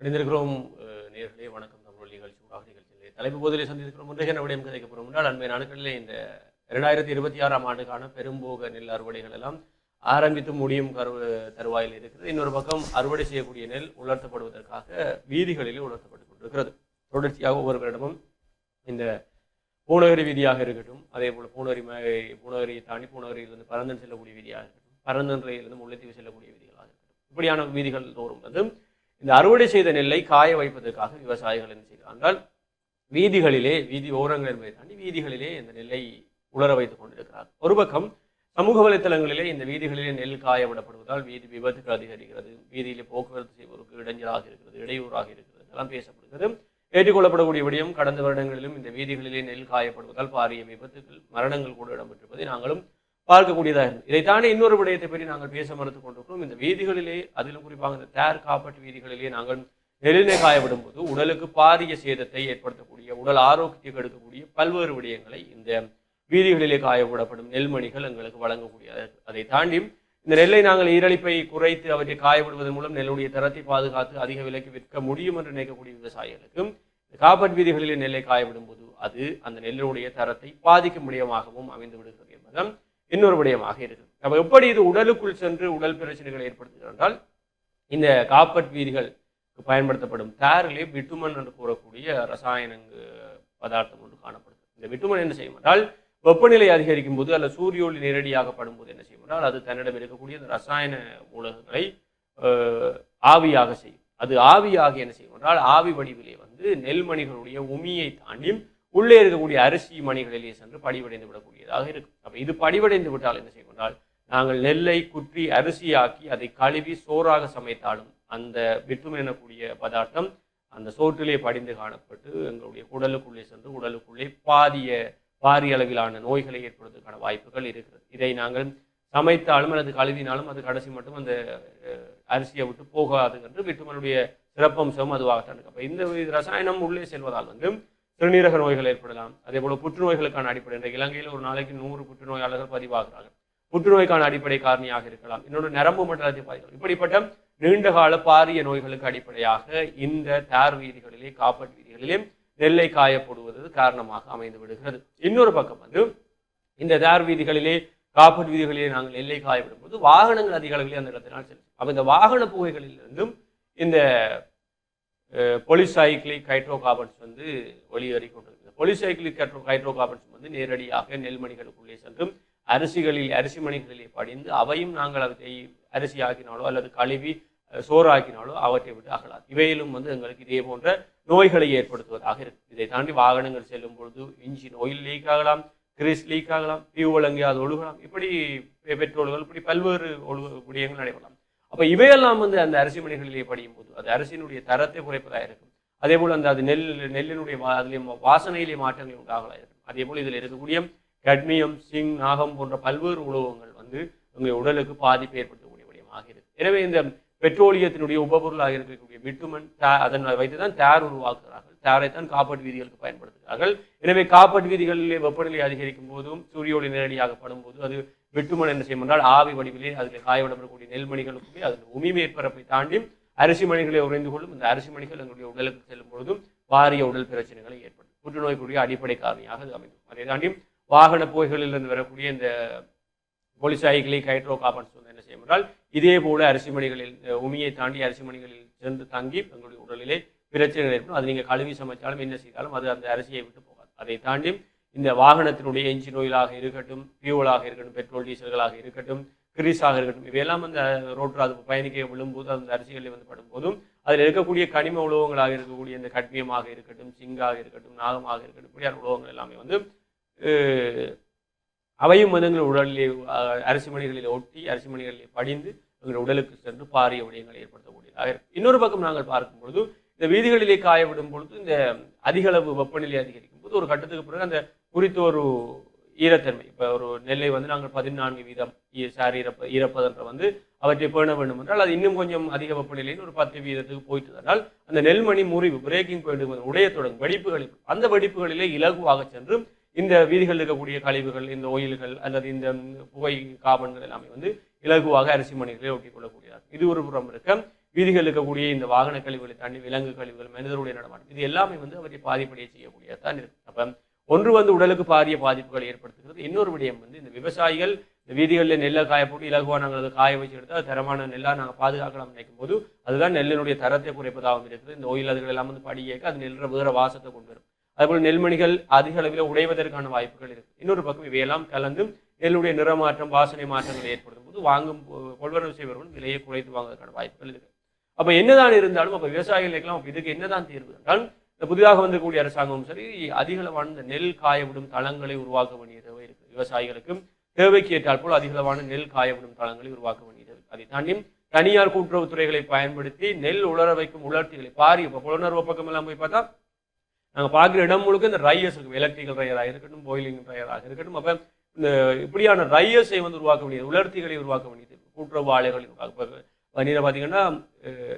இணைந்திருக்கிறோம் நேர்களே வணக்கம் தமிழ் நிகழ்ச்சி ஊடாக நிகழ்ச்சியிலே. தலைப்பு போதிலே சந்திருக்கிறோம் ஒன்றைய விடயம் கதைக்க போகிறோம் என்றால் அண்மை நாட்களிலே இந்த இரண்டாயிரத்தி இருபத்தி ஆறாம் ஆண்டுக்கான பெரும்போக நெல் அறுவடைகள் எல்லாம் ஆரம்பித்து முடியும் கரு தருவாயில் இருக்கிறது. இன்னொரு பக்கம் அறுவடை செய்யக்கூடிய நெல் உலர்த்தப்படுவதற்காக வீதிகளிலே உலர்த்தப்பட்டுக் கொண்டிருக்கிறது. தொடர்ச்சியாக ஒவ்வொரு வருடமும் இந்த பூநகரி வீதியாக இருக்கட்டும் அதே போல் பூநகரி பூநகரியை தாண்டி பூநகரியிலிருந்து பரந்தன் செல்லக்கூடிய வீதியாக இருக்கட்டும் பரந்தன்றையிலிருந்து முல்லைத்தீவு செல்லக்கூடிய வீதிகளாக இருக்கட்டும். இப்படியான வீதிகள் தோறும் வந்து இந்த அறுவடை செய்த நெல்லை காய வைப்பதற்காக விவசாயிகள் என்ன செய்கிறார்கள்? வீதிகளிலே வீதி ஓரங்கள் என்பதை தாண்டி வீதிகளிலே இந்த நெல்லை உலர வைத்துக் கொண்டிருக்கிறார் ஒரு பக்கம் சமூக வலைத்தளங்களிலே இந்த வீதிகளிலே நெல் காய விடப்படுவதால் வீதி விபத்துகள் அதிகரிக்கிறது வீதியிலே போக்குவரத்து செய்வதற்கு இடைஞ்சலாக இருக்கிறது இடையூறாக இருக்கிறது இதெல்லாம் பேசப்படுகிறது. ஏற்றுக்கொள்ளப்படக்கூடிய விடயம் கடந்த வருடங்களிலும் இந்த வீதிகளிலே நெல் காயப்படுவதால் பாரிய விபத்துகள் மரணங்கள் கூட இடம்பெற்றிருப்பதை நாங்களும் பார்க்கக்கூடியதாக இருந்தது இதை தாண்டி இன்னொரு விடயத்தை பற்றி நாங்கள் பேச மறுத்து கொண்டிருக்கிறோம். இந்த வீதிகளிலே அதிலும் குறிப்பாக இந்த தேர் காப்பட்டு வீதிகளிலே நாங்கள் நெல்லினை காயவிடும் போது உடலுக்கு பாரிய சேதத்தை ஏற்படுத்தக்கூடிய உடல் ஆரோக்கியத்தை கெடுக்கக்கூடிய பல்வேறு விடயங்களை இந்த வீதிகளிலே காயப்படப்படும் நெல்மணிகள் எங்களுக்கு வழங்கக்கூடிய அதை தாண்டி இந்த நெல்லை நாங்கள் ஈரழிப்பை குறைத்து அவற்றை காயப்படுவதன் மூலம் நெல்லுடைய தரத்தை பாதுகாத்து அதிக விலைக்கு விற்க முடியும் என்று நினைக்கக்கூடிய விவசாயிகளுக்கும் இந்த காப்பட் வீதிகளிலே நெல்லை காயப்படும் போது அது அந்த நெல்லுடைய தரத்தை பாதிக்கும் விடயமாகவும் அமைந்து விடுகிறது என்பதும் இன்னொரு விடயமாக இருக்குது நம்ம எப்படி இது உடலுக்குள் சென்று உடல் பிரச்சனைகளை ஏற்படுத்துகிறது என்றால் இந்த காப்பட் வீதிகள் பயன்படுத்தப்படும் தாரிலே விட்டுமன் என்று கூறக்கூடிய ரசாயனங்க பதார்த்தம் ஒன்று காணப்படுது இந்த விட்டுமன் என்ன செய்யும் என்றால் வெப்பநிலை அதிகரிக்கும் போது அல்ல சூரிய ஒளி நேரடியாக படும்போது என்ன செய்யும் என்றால் அது தன்னிடம் இருக்கக்கூடிய அந்த ரசாயன மூலகங்களை ஆவியாக செய்யும். அது ஆவியாக என்ன செய்யும் என்றால் ஆவி வடிவிலே வந்து நெல்மணிகளுடைய உமியை தாண்டி உள்ளே இருக்கக்கூடிய அரிசி மணிகளிலே சென்று படிவடைந்து விடக்கூடியதாக இருக்கும். அப்போ இது படிவடைந்து விட்டால் என்ன செய்யும் என்றால் நாங்கள் நெல்லை குற்றி அரிசியாக்கி அதை கழுவி சோறாக சமைத்தாலும் அந்த விட்டுமன் எனக்கூடிய பதார்த்தம் அந்த சோற்றிலே படிந்து காணப்பட்டு எங்களுடைய உடலுக்குள்ளே சென்று உடலுக்குள்ளே பாரிய பாரிய அளவிலான நோய்களை ஏற்படுவதற்கான வாய்ப்புகள் இருக்கிறது. இதை நாங்கள் சமைத்தாலும் அல்லது கழுவினாலும் அது கடைசி மட்டும் அந்த அரிசியை விட்டு போகாது என்று விட்டுமனுடைய சிறப்பம்சம் அதுவாகத்தான் இருக்கு. அப்போ இந்த ரசாயனம் உள்ளே செல்வதால் வந்து சிறுநீரக நோய்கள் ஏற்படலாம். அதே போல புற்றுநோய்களுக்கான அடிப்படை. இன்றைக்கு இலங்கையில் ஒரு நாளைக்கு நூறு புற்றுநோயாளர்கள் பதிவாகிறார்கள். புற்றுநோய்க்கான அடிப்படை காரணியாக இருக்கலாம். இன்னொன்று நரம்பு மண்டலத்தை பாதிக்கலாம் இப்படிப்பட்ட நீண்டகால பாரிய நோய்களுக்கு அடிப்படையாக இந்த தார் வீதிகளிலே காப்பட் வீதிகளிலே நெல்லை காயப்படுவது காரணமாக அமைந்து விடுகிறது. இன்னொரு பக்கம் வந்து இந்த தார் வீதிகளிலே காப்பட் வீதிகளிலே நாங்கள் நெல்லை காயப்படும் போது வாகனங்கள் அதிக அளவிலே அந்த இடத்தினால் செல்லும். அப்போ இந்த வாகன புகைகளில் இருந்தும் இந்த பொலிசைக்ளிக் ஹைட்ரோ கார்பன்ஸ் வந்து வெளியேறி கொண்டிருக்கிறது பொலிசைக்ளிக் ஹைட்ரோ ஹைட்ரோ கார்பன்ஸ் வந்து நேரடியாக நெல்மணிகளுக்குள்ளே சென்றும் அரிசிகளில் அரிசி மணிகளிலே படிந்து அவையும் நாங்கள் அவற்றை அரிசி ஆக்கினாலோ அல்லது கழுவி சோறாக்கினாலோ சோறு ஆக்கினாலோ அவற்றை விட்டு அகலாது. இவையிலும் வந்து எங்களுக்கு இதே போன்ற நோய்களை ஏற்படுத்துவதாக இருக்கு. இதை தாண்டி வாகனங்கள் செல்லும் பொழுது இன்ஜின் ஆயில் லீக் ஆகலாம் கிரீஸ் லீக் ஆகலாம் ஃபியூவல் எங்கேயாவது ஒழுகலாம். இப்படி பெற்றோர்கள் பெட்ரோல்கள் இப்படி பல்வேறு ஒழு விடயங்கள் நடைபெறலாம். அப்போ இவையெல்லாம் வந்து அந்த அரிசி மணிகளிலே படியும் போது அது அரிசியினுடைய தரத்தை குறைப்பதாக இருக்கும். அதே போல் அந்த அது நெல் நெல்லினுடைய வா- அதிலே வாசனையிலே மாற்றங்கள் உண்டாகலாம் இருக்கும். அதே போல் இதில் இருக்கக்கூடிய கட்மியம் சிங் நாகம் போன்ற பல்வேறு உலோகங்கள் வந்து உங்கள் உடலுக்கு பாதிப்பை ஏற்படுத்தக்கூடிய விடயமாக இருக்கு. எனவே இந்த பெட்ரோலியத்தினுடைய உபபொருளாக இருக்கக்கூடிய மிட்டுமன் அதன் வைத்து தான் தேர் உருவாக்குகிறார்கள். தேரைத்தான் காப்பட் வீதிகளுக்கு பயன்படுத்துகிறார்கள். எனவே காப்பட் வீதிகளிலே வெப்பநிலை அதிகரிக்கும் போதும் சூரிய ஒளி நேரடியாக படும் போது அது விட்டுமன் என்ன செய்யும் என்றால் ஆவி வடிவிலே அதில் காயவிடப்படக்கூடிய நெல்மணிகளுக்குமே அதில் உமி மேற்பரப்பை தாண்டி அரிசி மணிகளை உறைந்து கொள்ளும். இந்த அரிசி மணிகள் எங்களுடைய உடலுக்கு செல்லும் பொழுதும் வாரிய உடல் பிரச்சனைகளை ஏற்படும். புற்றுநோய்க்குரிய அடிப்படை காரணியாக அது அமையும். அதை தாண்டி வாகன போய்களிலிருந்து வரக்கூடிய இந்த பொலிசாய்களை ஹைட்ரோ கார்பன்ஸ் வந்து என்ன செய்யும் என்றால் இதே போல அரிசி மணிகளில் உமியை தாண்டி அரிசி மணிகளில் சென்று தங்கி எங்களுடைய உடலிலே பிரச்சனைகள் ஏற்படும். அது நீங்கள் கழுவி சமைச்சாலும் என்ன செய்தாலும் அது அந்த அரிசியை விட்டு போகாது. அதை தாண்டி இந்த வாகனத்தினுடைய என்ஜின் ஆயிலாக இருக்கட்டும் ஃபியூவலாக இருக்கட்டும் பெட்ரோல் டீசல்களாக இருக்கட்டும் கிரீஸாக இருக்கட்டும் இவையெல்லாம் அந்த ரோட்டில் அது பயணிக்க விழும்போது அந்த அரிசிகளில் வந்து படும்போதும் அதில் இருக்கக்கூடிய கனிம உலோகங்களாக இருக்கக்கூடிய இந்த கட்மியமாக இருக்கட்டும் சிங்காக இருக்கட்டும் நாகமாக இருக்கட்டும் இப்படியான உலோகங்கள் எல்லாமே வந்து அவையும் வந்து எங்கள் உடலிலே அரிசி மணிகளில் ஒட்டி அரிசி மணிகளில் படிந்து எங்கள் உடலுக்கு சென்று பாரிய விடயங்களை ஏற்படுத்தக்கூடியதாக இருக்கும் இன்னொரு பக்கம் நாங்கள் பார்க்கும் பொழுது இந்த வீதிகளிலே காய விடும் பொழுது இந்த அதிகளவு வெப்பநிலை அதிகரிக்கும் போது ஒரு கட்டத்துக்கு பிறகு அந்த குறித்த ஒரு ஈரத்தன்மை. இப்போ ஒரு நெல்லை வந்து நாங்கள் பதினான்கு வீதம் சார் ஈரப்ப ஈரப்பதன்ற வந்து அவற்றை பேண வேண்டும் என்றால் அது இன்னும் கொஞ்சம் அதிக வெப்பநிலையில் ஒரு பத்து வீதத்துக்கு போயிட்டதனால் அந்த நெல்மணி முறிவு பிரேக்கிங் பாயிண்ட் உடைய தொடங்கும் வெடிப்புகளில் அந்த வெடிப்புகளிலே இலகுவாக சென்று இந்த வீதிகளில் இருக்கக்கூடிய கழிவுகள் இந்த ஓயில்கள் அல்லது இந்த புகை காபன்கள் எல்லாமே வந்து இலகுவாக அரிசி மணிகளை ஒட்டிக் கொள்ளக்கூடியதாக இது ஒரு புறம் இருக்க வீதிகளில் இருக்கக்கூடிய இந்த வாகன கழிவுகளை தாண்டி விலங்கு கழிவுகள் மனிதருடைய நடமாட்டம் இது எல்லாமே வந்து அவற்றை பாதிப்படைய செய்யக்கூடியதான் இருக்கு அப்போ ஒன்று வந்து உடலுக்கு பாரிய பாதிப்புகளை ஏற்படுத்துகிறது. இன்னொரு விடயம் வந்து இந்த விவசாயிகள் இந்த வீதிகளில் நெல்லை காய போட்டு இலகுவாக நாங்கள் அதை காய வச்சு எடுத்தால் தரமான நெல்லாக நாங்கள் பாதுகாக்கலாம் நினைக்கும் போது அதுதான் நெல்லினுடைய தரத்தை குறைப்பதாகவும் இருக்குது. இந்த ஓயில் அதுகள் எல்லாம் வந்து படியேக்க அது நெல்ற வேற வாசத்தை கொண்டு வரும். அதுபோல் நெல்மணிகள் அதிக அளவில் உடைவதற்கான வாய்ப்புகள் இருக்குது. இன்னொரு பக்கம் இவையெல்லாம் கலந்து நெல்லுடைய நிறமாற்றம் வாசனை மாற்றங்களை ஏற்படுத்தும் போது வாங்கும் கொள்வனவு செய்வர்கள் விலையை குறைத்து வாங்குவதற்கான வாய்ப்புகள் இருக்குது. அப்போ என்னதான் இருந்தாலும் அப்போ விவசாயிகளுக்கெல்லாம் இதுக்கு என்னதான் தீர்வு என்றால் இந்த புதிதாக வந்திருக்கக்கூடிய அரசாங்கமும் சரி அதிகளவான இந்த நெல் காயவிடும் தளங்களை உருவாக்க வேண்டியதாக இருக்குது இருக்கு. விவசாயிகளுக்கும் தேவைக்கு ஏற்றால் போல் அதிகளவான நெல் காயவிடும் தளங்களை உருவாக்க வேண்டியது அதை தாண்டி தனியார் கூட்டுறவு துறைகளை பயன்படுத்தி நெல் உலர வைக்கும் உலர்த்திகளை பாரி இப்போ புலனர்வு பக்கம் எல்லாம் போய் பார்த்தா நாங்கள் பார்க்குற இடம் முழுக்க இந்த ரையர்ஸ் இருக்கும் எலக்ட்ரிக்கல் ரையராக இருக்கட்டும் போயிலிங் ரையராக இருக்கட்டும் அப்போ இந்த இப்படியான ரையர்ஸை வந்து உருவாக்க வேண்டியது உலர்த்திகளை உருவாக்க வேண்டியது கூட்டுறவு ஆலைகளை உருவாக்க நீரை பார்த்தீங்கன்னா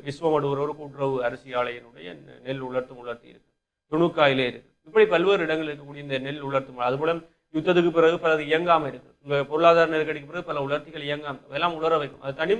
விஸ்வமடுவரோடு கூட்டுறவு அரிசி ஆலையினுடைய நெல் உலர்த்தும் உலர்த்தி இருக்கு. துணுக்காயிலே இருக்கு. இப்படி பல்வேறு இடங்களில் இருக்கக்கூடிய இந்த நெல் உலர்த்தும் அதுபோல யுத்தத்துக்கு பிறகு பலது இயங்காமல் இருக்கு. இந்த பொருளாதார நெருக்கடிக்கு பிறகு பல உலர்த்திகள் இயங்காம அதெல்லாம் உலர வைக்கும். அது தனி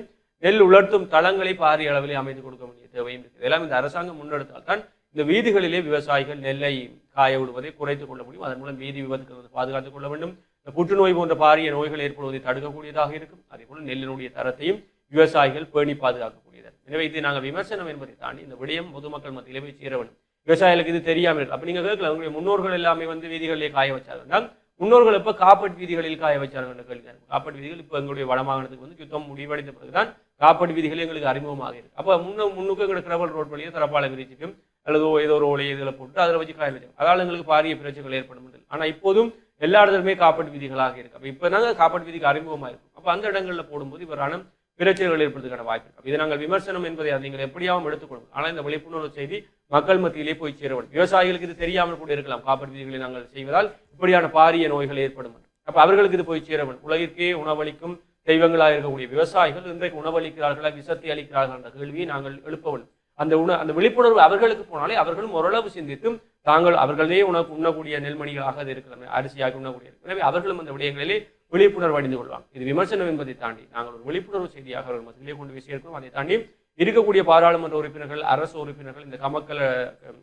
நெல் உலர்த்தும் தளங்களை பாரிய அளவிலே அமைத்து கொடுக்க வேண்டிய தேவையும் இருக்கு. இதெல்லாம் இந்த அரசாங்கம் முன்னெடுத்தால் தான் இந்த வீதிகளிலே விவசாயிகள் நெல்லை காய விடுவதை குறைத்துக் கொள்ள முடியும். அதன் மூலம் வீதி விபத்துக்களை பாதுகாத்துக் கொள்ள வேண்டும். இந்த புற்றுநோய் போன்ற பாரிய நோய்கள் ஏற்படுவதை தடுக்கக்கூடியதாக இருக்கும். அதே போல நெல்லினுடைய தரத்தையும் விவசாயிகள் பேணி பாதுகாக்கக்கூடியது. எனவே இது நாங்கள் விமர்சனம் என்பதை தாண்டி இந்த விடயம் பொதுமக்கள் மத்தியிலே போய் சேர வேண்டும். விவசாயிகளுக்கு இது தெரியாமல் இருக்கு அப்ப நீங்க கேட்கல உங்களுடைய முன்னோர்கள் எல்லாமே வந்து வீதிகளிலே காய வச்சார்கள் முன்னோர்கள் இப்போ காப்பட் வீதிகளில் காய வச்சாங்க கேள்வி காப்பட் வீதிகள் இப்போ எங்களுடைய வடமாகாணத்துக்கு வந்து யுத்தம் முடிவடைந்த பிறகுதான் காப்பட் வீதிகள் எங்களுக்கு அறிமுகமாக இருக்கு. அப்ப முன்ன முன்னுக்கு எங்களுக்கு கிரவல் ரோட் வழியோ தரப்பாலை விரிச்சிட்டும் அல்லது ஏதோ ஒரு ஒளி இதில் போட்டு அதில் வச்சு காய வச்சாங்க. அதால் எங்களுக்கு பாரிய பிரச்சனைகள் ஏற்படும் என்று. ஆனா இப்போதும் எல்லா இடத்துலையுமே காப்பட் வீதிகளாக இருக்கு. அப்ப இப்போ நாங்கள் காப்பட் விதிக்கு அறிமுகமாக இருக்கும் அப்ப அந்த இடங்களில் போடும்போது இவரான பிரச்சனைகள் ஏற்படுறதுக்கான வாய்ப்பு இதை நாங்கள் விமர்சனம் என்பதை அதை நீங்கள் எப்படியாவும் எடுத்துக்கொள்ளும் ஆனால் இந்த விழிப்புணர்வு செய்தி மக்கள் மத்தியிலே போய் சேர வேண்டும். விவசாயிகளுக்கு இது தெரியாமல் கூட இருக்கலாம். காப்பட் விதிகளை நாங்கள் செய்வதால் இப்படியான பாரிய நோய்கள் ஏற்படும். அப்போ அவர்களுக்கு இது போய் சேர வேண்டும். உலகிற்கே உணவளிக்கும் தெய்வங்களாக இருக்கக்கூடிய விவசாயிகள் இன்றைக்கு உணவளிக்கிறார்களா விஷத்தை அளிக்கிறார்கள் என்ற கேள்வியை நாங்கள் எழுப்ப வேண்டும். அந்த உண அந்த விழிப்புணர்வு அவர்களுக்கு போனாலே அவர்களும் ஓரளவு சிந்தித்தும் தாங்கள் அவர்களே உணவு உண்ணக்கூடிய நெல்மணிகளாக அது அரிசியாக உண்ணக்கூடிய எனவே அவர்களும் அந்த விடயங்களிலே விழிப்புணர்வு அடைந்து கொள்வாங்க. இது விமர்சனம் என்பதை தாண்டி நாங்கள் ஒரு விழிப்புணர்வு செய்தியாக அவர்கள் மத்தியிலே கொண்டு போய் சேர்க்கிறோம். அதை தாண்டி இருக்கக்கூடிய பாராளுமன்ற உறுப்பினர்கள் அரசு உறுப்பினர்கள் இந்த கமக்கல அஹ்,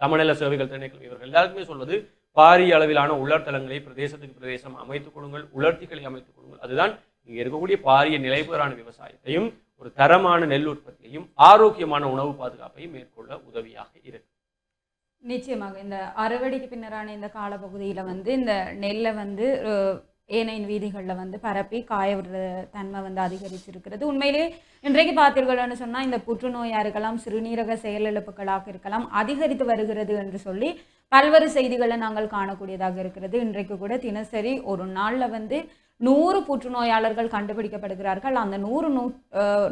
சமநல சேவைகள் திணைக்கள் இவர்கள் எல்லாருக்குமே சொல்வது பாரிய அளவிலான உள்ளர்த்தலங்களை பிரதேசத்துக்கு பிரதேசம் அமைத்துக் கொடுங்கள் உலர்த்திகளை அமைத்துக் கொடுங்கள் அதுதான் இங்கே இருக்கக்கூடிய பாரிய நிலைபெறான விவசாயத்தையும் ஒரு தரமான நெல் உற்பத்தியையும் ஆரோக்கியமான உணவு பாதுகாப்பையும் மேற்கொள்ள உதவியாக இருக்கு. நிச்சயமாக. இந்த அறுவடைக்கு பின்னரான இந்த காலப்பகுதியில் வந்து இந்த நெல்லை வந்து ஏனையின் வீதிகளில் வந்து பரப்பி காய விடுற தன்மை வந்து அதிகரிச்சிருக்கிறது. உண்மையிலேயே இன்றைக்கு பார்த்தீர்கள்னு சொன்னால் இந்த புற்றுநோய் இருக்கலாம் சிறுநீரக செயலிழப்புகளாக இருக்கலாம் அதிகரித்து வருகிறது என்று சொல்லி பல்வேறு செய்திகளை நாங்கள் காணக்கூடியதாக இருக்கிறது. இன்றைக்கு கூட தினசரி ஒரு நாளில் வந்து நூறு புற்றுநோயாளர்கள் கண்டுபிடிக்கப்படுகிறார்கள். அந்த நூறு நூ அஹ்,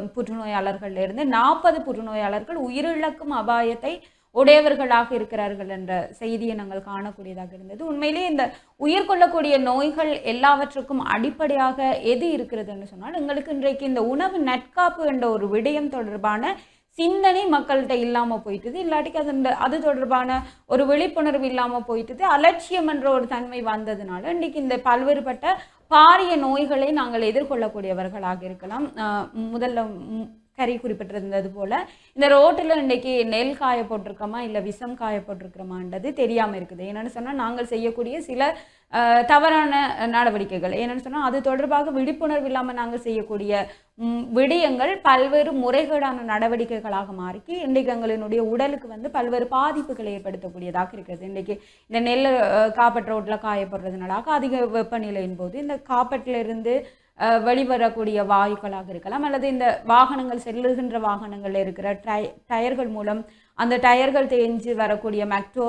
இருந்து நாற்பது புற்றுநோயாளர்கள் உயிரிழக்கும் அபாயத்தை உடையவர்களாக இருக்கிறார்கள் என்ற செய்தியை நாங்கள் காணக்கூடியதாக இருந்தது. உண்மையிலேயே இந்த உயிர் கொள்ளக்கூடிய நோய்கள் எல்லாவற்றுக்கும் அடிப்படையாக எது இருக்கிறதுன்னு சொன்னால் எங்களுக்கு இன்றைக்கு இந்த உணவு நட்காப்பு என்ற ஒரு விடயம் தொடர்பான சிந்தனை மக்கள்கிட்ட இல்லாமல் போயிட்டுது. இல்லாட்டிக்கு அது இந்த- அது தொடர்பான ஒரு விழிப்புணர்வு இல்லாமல் போயிட்டுது. அலட்சியம் என்ற ஒரு தன்மை வந்ததுனால இன்றைக்கு இந்த பல்வேறுபட்ட பாரிய நோய்களை நாங்கள் எதிர்கொள்ளக்கூடியவர்களாக இருக்கலாம். முதல்ல கறி குறிப்பிட்டிருந்தது போல. இந்த ரோட்டில் இன்றைக்கி நெல் காய போட்டிருக்கோமா? இல்லை விஷம் காய போட்டிருக்கிறோமான்றது தெரியாமல் இருக்குது. என்னென்னு சொன்னால் நாங்கள் செய்யக்கூடிய சில தவறான நடவடிக்கைகள். என்னென்னு சொன்னால் அது தொடர்பாக விழிப்புணர்வு இல்லாமல் நாங்கள் செய்யக்கூடிய விடயங்கள் பல்வேறு முறைகேடான நடவடிக்கைகளாக மாறி இன்றைக்கு எங்களினுடைய உடலுக்கு வந்து பல்வேறு பாதிப்புகளை ஏற்படுத்தக்கூடியதாக இருக்கிறது இன்றைக்கு இந்த நெல் காப்பட் ரோட்டில் காயப்படுறதுனால அதிக வெப்பநிலையின் போது இந்த காப்பட்டில் இருந்து வெளிவரக்கூடிய வாயுக்களாக இருக்கலாம் அல்லது இந்த வாகனங்கள் செல்லுகின்ற வாகனங்களில் இருக்கிற டய டயர்கள் மூலம் அந்த டயர்கள் தேஞ்சு வரக்கூடிய மெக்டோ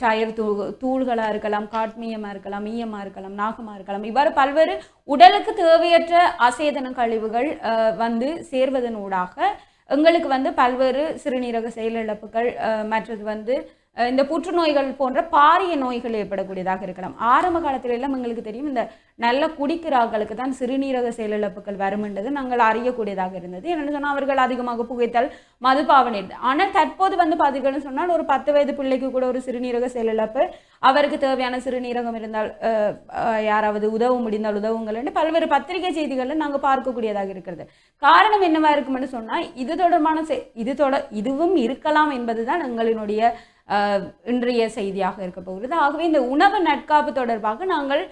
டயர் தூ தூள்களாக இருக்கலாம் காட்மியமாக இருக்கலாம் ஈயமாக இருக்கலாம் நாகமாக இருக்கலாம் இவ்வாறு பல்வேறு உடலுக்கு தேவையற்ற அசேதன கழிவுகள் வந்து சேர்வதன் ஊடாக எங்களுக்கு வந்து பல்வேறு சிறுநீரக செயலிழப்புகள் மற்றது வந்து இந்த புற்றுநோய்கள் போன்ற பாரிய நோய்கள் ஏற்படக்கூடியதாக இருக்கலாம். ஆரம்ப காலத்துல எல்லாம் எங்களுக்கு தெரியும் இந்த நல்ல குடிக்கிறார்களுக்கு தான் சிறுநீரக செயலிழப்புகள் வரும்ன்றது நாங்கள் அறியக்கூடியதாக இருந்தது. என்னென்னு சொன்னால் அவர்கள் அதிகமாக புகைத்தால் மதுபாவனை. ஆனால் தற்போது வந்து பார்த்தீங்கன்னு சொன்னால் ஒரு பத்து வயது பிள்ளைக்கு கூட ஒரு சிறுநீரக செயலிழப்பு அவருக்கு தேவையான சிறுநீரகம் இருந்தால் யாராவது உதவ முடிந்தால் உதவுங்கள்னு பல்வேறு பத்திரிகை செய்திகளில் நாங்கள் பார்க்கக்கூடியதாக இருக்கிறது. காரணம் என்னவா இருக்கும்னு சொன்னால் இது தொடர்பான இது தொட இதுவும் இருக்கலாம் என்பதுதான் எங்களினுடைய இன்றைய செய்தியாக இருக்க போகிறது. ஆகவே இந்த உணவு நட்காப்பு தொடர்பாக நாங்கள்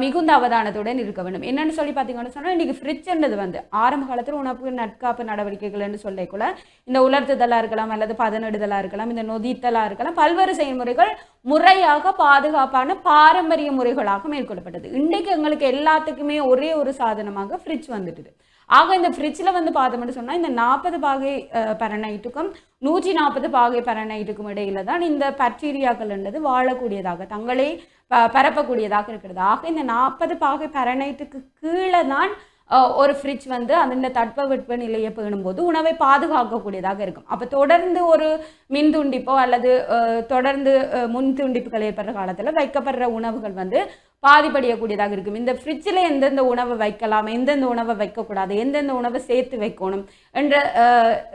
மிகுந்த அவதானத்துடன் இருக்க வேண்டும். என்னன்னு சொல்லி பார்த்தீங்கன்னு சொன்னால் இன்றைக்கி ஃப்ரிட்ஜ்ன்றது வந்து ஆரம்ப காலத்தில் உணவு நட்காப்பு நடவடிக்கைகள்னு சொல்லிக்கூட இந்த உலர்த்துதலாக இருக்கலாம் அல்லது பதனிடுதலாக இருக்கலாம் இந்த நொதித்தலாக இருக்கலாம் பல்வேறு செயல்முறைகள் முறையாக பாதுகாப்பான பாரம்பரிய முறைகளாக மேற்கொள்ளப்பட்டது. இன்றைக்கு எங்களுக்கு எல்லாத்துக்குமே ஒரே ஒரு சாதனமாக ஃப்ரிட்ஜ் வந்துட்டுது. ஆக இந்த ஃப்ரிட்ஜில் வந்து பார்த்தோம்னு சொன்னால் இந்த நாற்பது பாகை பரநைட்டுக்கும் நூற்றி நாற்பது பாகை பரநைட்டுக்கும் இடையில தான் இந்த பாக்டீரியாக்கள் என்பது வாழக்கூடியதாக தங்களே ப பரப்பக்கூடியதாக இருக்கிறது. ஆக இந்த நாற்பது பாகை பரநைட்டுக்கு கீழே தான் ஒரு ஃப்ரிட்ஜ் வந்து அந்த தட்பவெட்ப நிலையை பேணும்போது உணவை பாதுகாக்கக்கூடியதாக இருக்கும். அப்போ தொடர்ந்து ஒரு மின் துண்டிப்போ அல்லது தொடர்ந்து முன் துண்டிப்புகள் ஏற்படுற காலத்தில் வைக்கப்படுற உணவுகள் வந்து பாதிப்படையக்கூடியதாக இருக்கும். இந்த ஃப்ரிட்ஜில் எந்தெந்த உணவை வைக்கலாம் எந்தெந்த உணவை வைக்கக்கூடாது எந்தெந்த உணவை சேர்த்து வைக்கணும் என்ற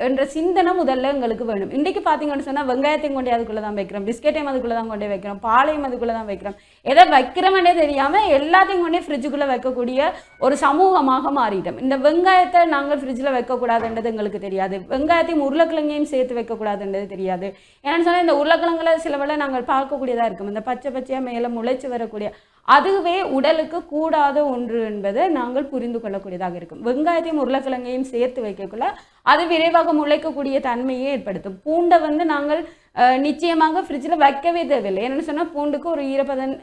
என்ற சிந்தனை முதல்ல எங்களுக்கு வேணும். இன்றைக்கு பார்த்தீங்கன்னு சொன்னால் வெங்காயத்தையும் கொண்டே அதுக்குள்ளே தான் வைக்கிறோம். பிஸ்கெட்டையும் அதுக்குள்ளே தான் கொண்டே வைக்கிறோம். பாலையும் அதுக்குள்ளே தான் வைக்கிறோம். எதை வைக்கிறோம்னே தெரியாமல் எல்லாத்தையும் கொண்டே ஃப்ரிட்ஜுக்குள்ளே வைக்கக்கூடிய ஒரு சமூகமாக மாறிட்டோம். இந்த வெங்காயத்தை நாங்கள் ஃப்ரிட்ஜில் வைக்கக்கூடாதுன்றது எங்களுக்கு தெரியாது. வெங்காயத்தையும் உருளைக்கிழங்கையும் சேர்த்து வைக்கக்கூடாதுன்றது தெரியாது. ஏன்னு சொன்னால் இந்த உருளைக்கிழங்குல சில வேளை நாங்கள் பார்க்கக்கூடியதாக இருக்கும். இந்த பச்சை பச்சையாக மேலே முளைச்சி வரக்கூடிய அதுவே உடலுக்கு கூடாத ஒன்று என்பதை நாங்கள் புரிந்து கொள்ளக்கூடியதாக இருக்கும். வெங்காயத்தையும் உருளைக்கிழங்கையும் சேர்த்து வைக்கக்குள்ள அது விரைவாக முளைக்கக்கூடிய தன்மையை ஏற்படுத்தும். பூண்டை வந்து நாங்கள் நிச்சயமாக ஃப்ரிட்ஜில் வைக்கவே தேவையில்லை. என்னென்னு சொன்னால் பூண்டுக்கு ஒரு ஈரப்பதன்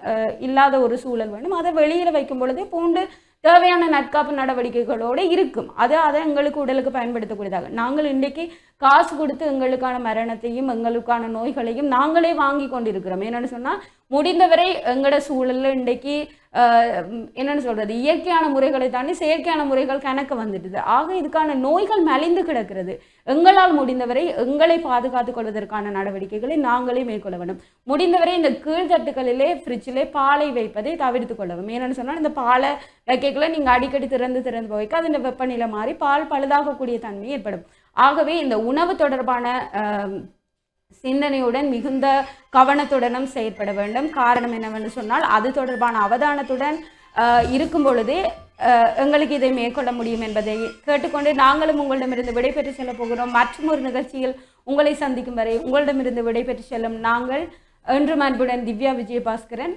இல்லாத ஒரு சூழல் வேணும். அதை வெளியில் வைக்கும் பொழுதே பூண்டு தேவையான நட்காப்பு நடவடிக்கைகளோடு இருக்கும். அது அதை எங்களுக்கு உடலுக்கு பயன்படுத்தக்கூடியதாக. நாங்கள் இன்றைக்கு காசு கொடுத்து எங்களுக்கான மரணத்தையும் எங்களுக்கான நோய்களையும் நாங்களே வாங்கி கொண்டிருக்கிறோம். என்னென்னு சொன்னால் முடிந்தவரை எங்களோட சூழலில் இன்றைக்கு என்னன்னு சொல்றது? இயற்கையான முறைகளை தாண்டி செயற்கையான முறைகள் கணக்கு வந்துடுது ஆக இதுக்கான நோய்கள் மலிந்து கிடக்கிறது. எங்களால் முடிந்தவரை எங்களை பாதுகாத்துக் கொள்வதற்கான நடவடிக்கைகளை நாங்களே மேற்கொள்ள வேண்டும். முடிந்தவரை இந்த கீழ்த்தட்டுகளிலே ஃப்ரிட்ஜிலே பாலை வைப்பதை தவிர்த்து கொள்ளவும். ஏன்னு சொன்னால் இந்த பாலை வைக்கைகளை நீங்கள் அடிக்கடி திறந்து திறந்து வைக்க அது இந்த வெப்பநிலை மாறி பால் பழுதாகக்கூடிய தன்மை ஏற்படும். ஆகவே இந்த உணவு தொடர்பான சிந்தனையுடன் மிகுந்த கவனத்துடனும் செயற்பட வேண்டும். காரணம் என்னவென்று சொன்னால் அது தொடர்பான அவதானத்துடன் ஆஹ், இருக்கும் பொழுது ஆஹ், எங்களுக்கு இதை மேற்கொள்ள முடியும் என்பதை கேட்டுக்கொண்டு நாங்களும் உங்களிடமிருந்து விடைபெற்று செல்ல போகிறோம். மற்றும் ஒரு நிகழ்ச்சியில் உங்களை சந்திக்கும் வரை உங்களிடமிருந்து விடைபெற்று செல்லும் நாங்கள் என்றும் அன்புடன் திவ்யா விஜயபாஸ்கரன்.